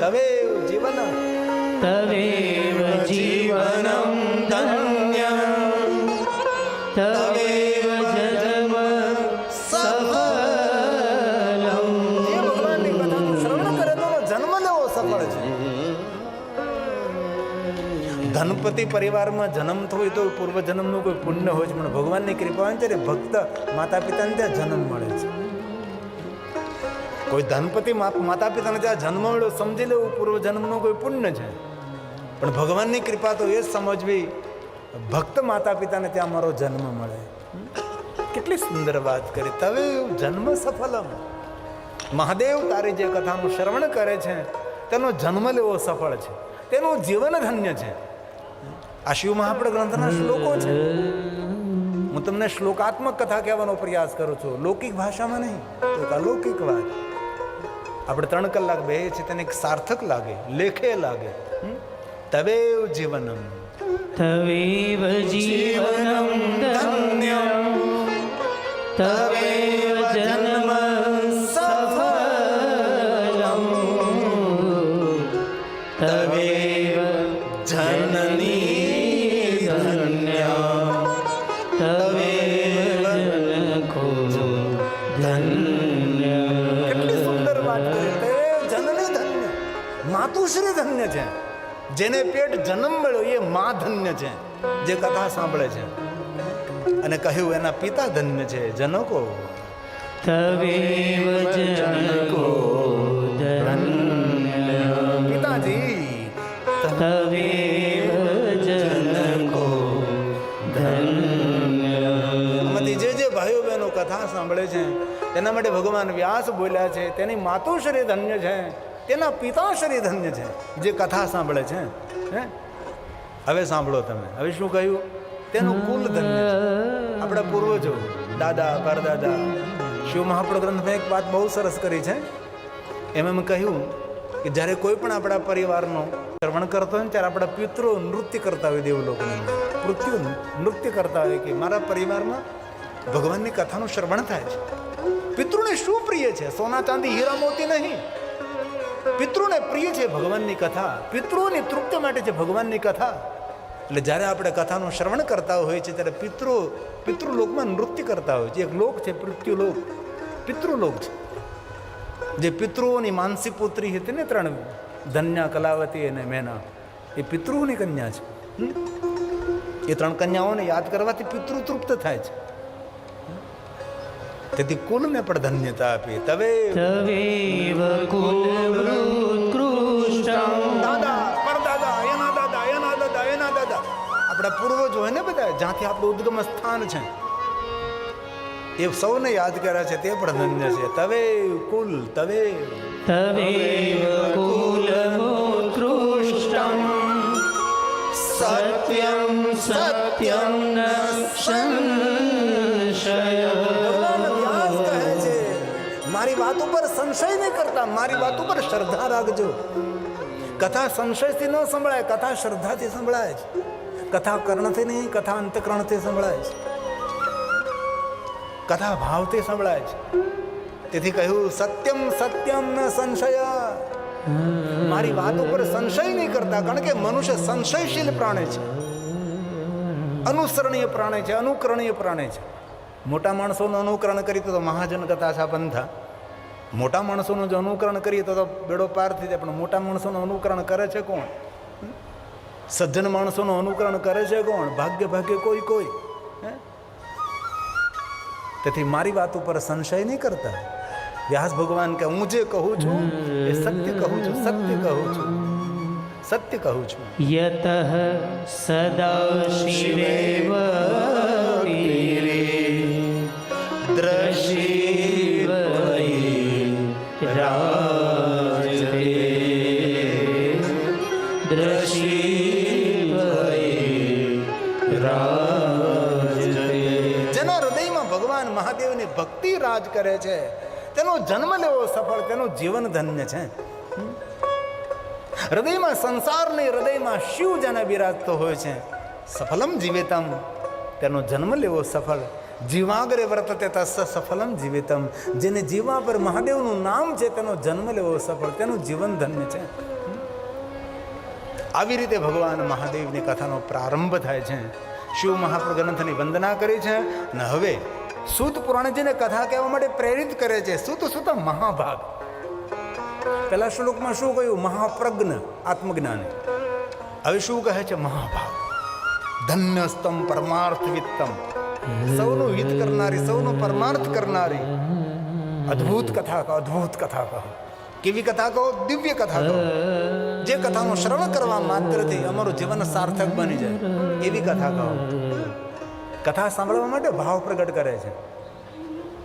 તવેવ જીવન તવેવ જીવનમ ધન્ય તવેવ જન્મ સફલમ જે ભગવાનની કથાનું શ્રવણ કરે તો જન્મ લેવો સફળ છે. ધનપતિ પરિવારમાં જન્મ થયો તો પૂર્વ જન્મનું કોઈ પુણ્ય હોય છે પણ ભગવાનની કૃપા ત્યારે ભક્ત માતા પિતાને ત્યાં જન્મ મળે છે. કોઈ ધનપતિ માતા પિતાને ત્યાં જન્મ મળ્યો, સમજી લેવું પૂર્વ જન્મનો કોઈ પુણ્ય છે. પણ ભગવાનની કૃપા તો એ જ સમજવી, ભક્ત માતા પિતાને ત્યાં મારો જન્મ મળે. કેટલી સુંદર વાત કરી. તવે જન્મ સફલમ. મહાદેવ તારી જે કથાનું શ્રવણ કરે છે, તેનો જન્મ લેવો સફળ છે. તેનું જીવન ધન્ય છે. આ શિવ મહાપડ ગ્રંથના શ્લોકો છે. હું તમને શ્લોકાત્મક કથા કહેવાનો પ્રયાસ કરું છું. લૌકિક ભાષામાં નહીં તો અલૌકિક વાત. આપણે ત્રણ કલાક બે છે તેને એક સાર્થક લાગે લેખે લાગે? તવેવ જીવનમ. તવેવ જીવનમ ધન્યમ. તવેવ માતુશ્રી ધન્ય છે. જેને પેટ જન્મ મળ્યો એ મા ધન્ય છે. જે કથા સાંભળે છે. અને કહ્યું એના પિતા ધન્ય છે. જનકો. તવેવ જનકો પિતાજી. તવેવ જનકો ધન્ય. જે જે ભાઈઓ બહેનો કથા સાંભળે છે તેના માટે ભગવાન વ્યાસ બોલ્યા છે તેની માતુશ્રી ધન્ય છે. તેના પિતાશ્રી ધન્ય છે, જે કથા સાંભળે છે, હે? હવે સાંભળો તમે. હવે શું કહ્યું? તેનું કુલ ધન્ય આપણા પૂર્વજો, દાદા, પરદાદા, શિવ મહાપ્રભુ ગ્રંથમાં એક વાત બહુ સરસ કરી છે. એમ મેં કહ્યું કે જ્યારે કોઈ પણ આપણા પરિવારનો શ્રવણ કરતો હોય ને ત્યારે આપણા પિતૃ નૃત્ય કરતા હોય દેવલોકની. મૃત્યુ નૃત્ય કરતા હોય કે મારા પરિવારમાં ભગવાનની કથાનું શ્રવણ થાય છે. પિતૃને શું પ્રિય છે? સોના ચાંદી, હીરા મોતી નહીં. પિતૃને પ્રિય છે ભગવાનની કથા, પિતૃની તૃપ્તિ માટે છે ભગવાનની કથા. એટલે જ્યારે આપણે કથાનું શ્રવણ કરતા હોઈએ છીએ ત્યારે પિતૃ, પિતૃલોકમાં નૃત્ય કરતા હોય છે. એક લોક છે મૃત્યુલોક પિતૃલોક છે. જે પિતૃઓની માનસી પુત્રી હતી ને ત્રણ, ધન્યા, કલાવતી અને મેના. એ પિતૃઓની કન્યા છે. એ ત્રણ કન્યાઓને યાદ કરવાથી પિતૃ તૃપ્ત થાય છે. તેથી કુલને પણ ધન્યતા આપી. તવે તવેવ કુલવૃત્કૃષ્ટમ દાદા પરદાદા એના દાદા એના દાદા એના દાદા. આપણા પૂર્વજો હોય ને બધા જ્યાંથી આપણું ઉદ્ગમ સ્થાન છે. એ સૌને યાદ કર્યા છે તે પણ ધન્ય છે. તવે કુલ તવે. તવેવ કુલમોત્કૃષ્ટમ સત્યમ સત્યમ ન સંશય. વાત ઉપર સંશય નહીં કરતા. મારી વાત ઉપર શ્રદ્ધા રાખજો. કથા સંશયથી ન સંભળાય, કથા શ્રદ્ધાથી સંભળાય છે કથા કર્ણથી નહીં, કથા અંતકરણથી સંભળાય છે કથા ભાવથી સંભળાય છે તેથી કહ્યું, સત્યમ સત્યમ ન સંશય. મારી વાત ઉપર સંશય નહીં કરતા, કારણ કે મનુષ્ય સંશયશીલ પ્રાણી છે. અનુસરણીય પ્રાણી છે, અનુકરણીય પ્રાણી છે. મોટા માણસોનું અનુકરણ કરી તો મહાજન કથા છે પંથા મોટા માણસોનું જો અનુકરણ કરીએ તો તો બેડો પાર થઈ જાય પણ મોટા માણસોનું અનુકરણ કરે છે કોણ? સજ્જન માણસોનું અનુકરણ કરે છે કોણ? ભાગ્ય ભાગ્ય કોઈ કોઈ હે? તેથી મારી વાત ઉપર સંશય નહીં કરતા. વ્યાસ ભગવાન કે હું જે કહું છું એ સત્ય કહું છું સત્ય કહું છું સત્ય કહું છું. યતઃ સદા શિવેવ રાજ કરે છે. તેનો જન્મ લેવો સફળ, તેનું જીવન ધન્ય છે. હૃદયમાં સંસારની હૃદયમાં શિવ જેને બિરાજતો હોય છે. સફલમ જીવેતમ, તેનો જન્મ લેવો સફળ. જીવાગ્રે વર્તતે તસ્સ સફલમ જીવિતમ. જેને જીવા પર મહાદેવનું નામ છે, તેનો જન્મ લેવો સફળ, તેનું જીવન ધન્ય છે. આવી રીતે ભગવાન મહાદેવની કથાનો પ્રારંભ થાય છે. શિવ મહાપ્રગ્રંથની વંદના કરી છે. અને હવે સૂત પુરાણજીને કથા કહેવા માટે પ્રેરિત કરે છે, સુત સુત મહાભાગ. પહેલા શ્લોકમાં શું કહ્યું? મહાપ્રજ્ઞ, આત્મજ્ઞાન. હવે શું કહે છે? મહાભાગ. ધન્યસ્તમ પરમાર્થ વિત્તમ. સૌનું હિત કરનારી, સૌનો પરમાર્થ કરનારી. અદ્ભુત કથા કહો, અદ્ભુત કથા કહો. કેવી કથા કહો? દિવ્ય કથા કહો. જે કથાનું શ્રવણ કરવા માત્રથી અમારું જીવન સાર્થક બની જાય. એવી કથા કહો. કથા સાંભળવા માટે ભાવ પ્રગટ કરે છે.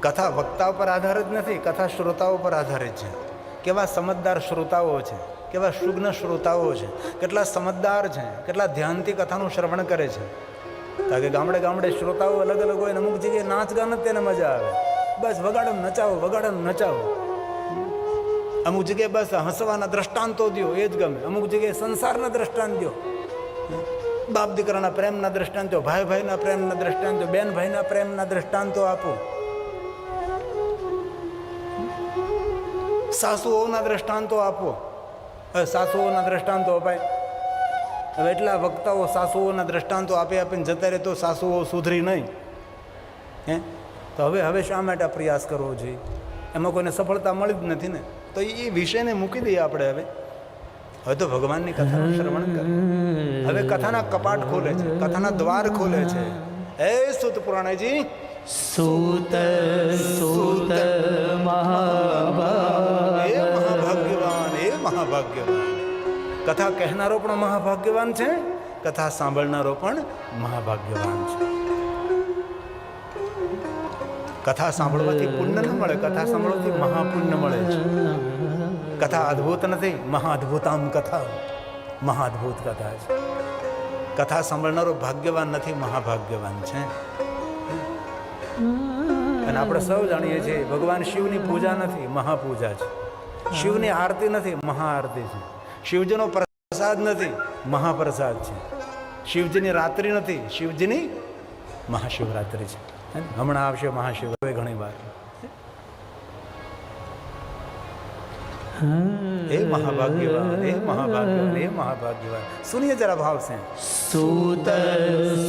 કથા વક્તા ઉપર આધારિત નથી, કથા શ્રોતાઓ પર આધારિત છે. કેવા સમજદાર શ્રોતાઓ છે, કેવા સુગ્ન શ્રોતાઓ છે, કેટલા સમજદાર છે, કેટલા ધ્યાનથી કથાનું શ્રવણ કરે છે. કારણ કે ગામડે ગામડે શ્રોતાઓ અલગ અલગ હોય અમુક જગ્યાએ નાચ ગાન જ તેને મજા આવે. બસ વગાડો નચાવો વગાડો નચાવો. અમુક જગ્યાએ બસ હસવાના દ્રષ્ટાંતો દો એ જ ગમે. અમુક જગ્યાએ સંસારના દ્રષ્ટાંત દો બાપ દીકરાના પ્રેમના દ્રષ્ટાંતો, ભાઈ ભાઈના પ્રેમના દ્રષ્ટાંતો, બેન ભાઈના પ્રેમના દ્રષ્ટાંતો આપો. સાસુઓના દ્રષ્ટાંતો આપો. હવે સાસુઓના દ્રષ્ટાંતો અપાય. હવે એટલા વક્તાઓ સાસુઓના દ્રષ્ટાંતો આપી આપીને જતા રહે તો સાસુઓ સુધરી નહીં. હે? તો હવે હવે શા માટે પ્રયાસ કરવો જોઈએ? એમાં કોઈને સફળતા મળી જ નથી ને. તો એ વિષયને મૂકી દઈએ આપણે હવે. હવે તો ભગવાનની કથાનું શ્રવણ કરે. હવે કથાના કપાટ ખોલે છે કથાના દ્વાર ખોલે છે. એ સુત પુરાણજી સુત સુત મહાભાગ એ મહાભાગ્યવાન એ મહાભાગ્યવાન. કથા કહેનારો પણ મહાભાગ્યવાન છે કથા સાંભળનારો પણ મહાભાગ્યવાન છે. કથા સાંભળવાથી પુણ્ય ન મળે કથા સાંભળવાથી મહાપુણ્ય મળે છે. કથા અદ્ભુત નથી મહાઅદ્ભુતામ કથા મહાઅદ્ભુત કથા છે કથા સાંભળનારો ભાગ્યવાન નથી મહાભાગ્યવાન છે અને આપણે સૌ જાણીએ છીએ ભગવાન શિવની પૂજા નથી મહાપૂજા છે શિવની આરતી નથી મહાઆરતી છે શિવજીનો પ્રસાદ નથી, મહાપ્રસાદ છે। શિવજીની રાત્રિ નથી, શિવજીની મહાશિવરાત્રિ છે। હમણાં આવશે મહાશિવ ઘણી વાર हे महाभाग्यवान हे महाभाग्यवान हे महाभाग्यवान। सुनिए जरा भाव से। सूत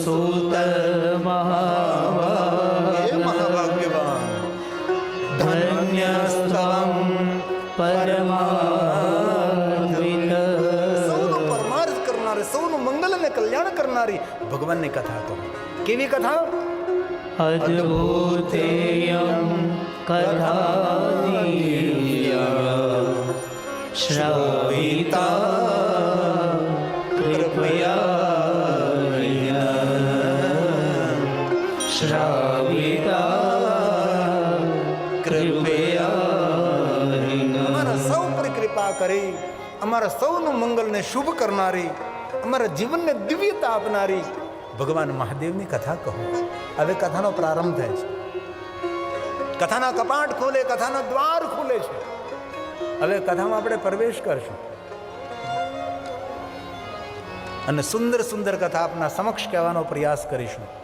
सूत महाभाग्यवान। धन्यस्तम परमार्थिन સૌનો પરમાર્થ કરનારે સૌનું મંગલ અને કલ્યાણ कथा ભગવાનની કથા તો શ્રવિતા કૃપયા શ્રાવિતા કૃપયા અમારા સૌ પર કૃપા કરી, અમારા સૌનું મંગલને શુભ કરનારી, અમારા જીવનને દિવ્યતા આપનારી. ભગવાન મહાદેવની કથા કહો હવે કથાનો પ્રારંભ થાય છે. કથાના કપાટ ખોલે, કથાના દ્વાર ખુલે છે. હવે કથામાં આપણે પ્રવેશ કરશું. અને સુંદર સુંદર કથા આપના સમક્ષ કહેવાનો પ્રયાસ કરીશું.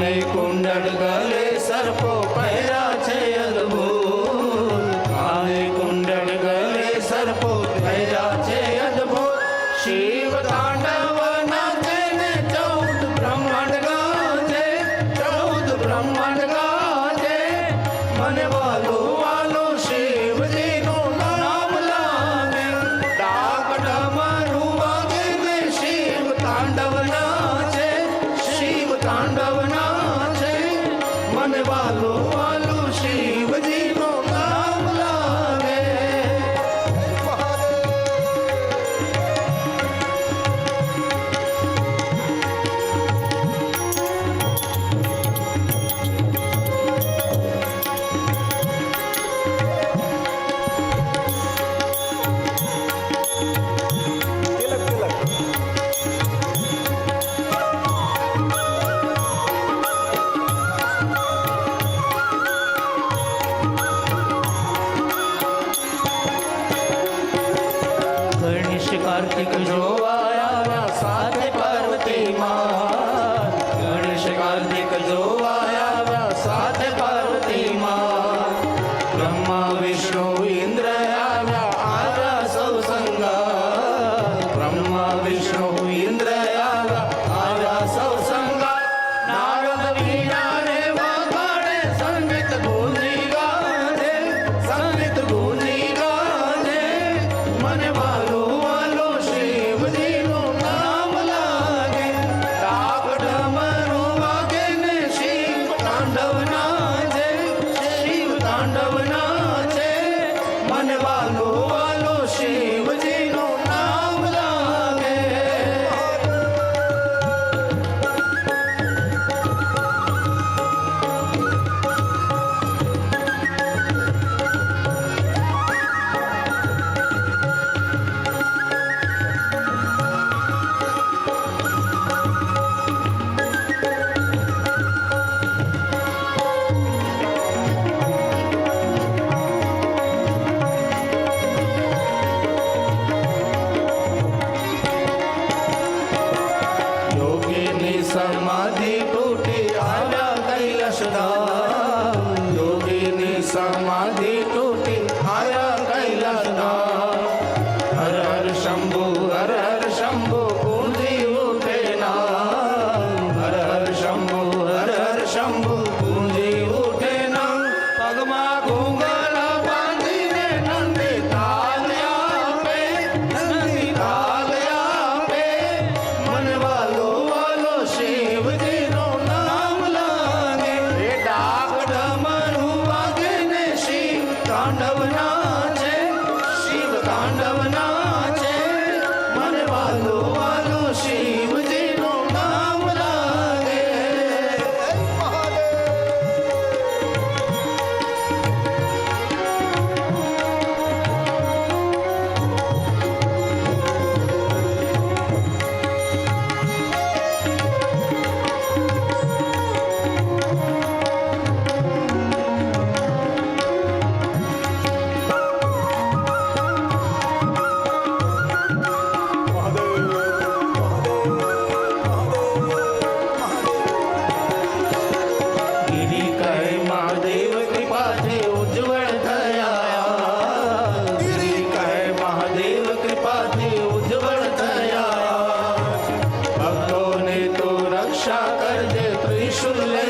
உன்னை கொண்டாடுக শুনলে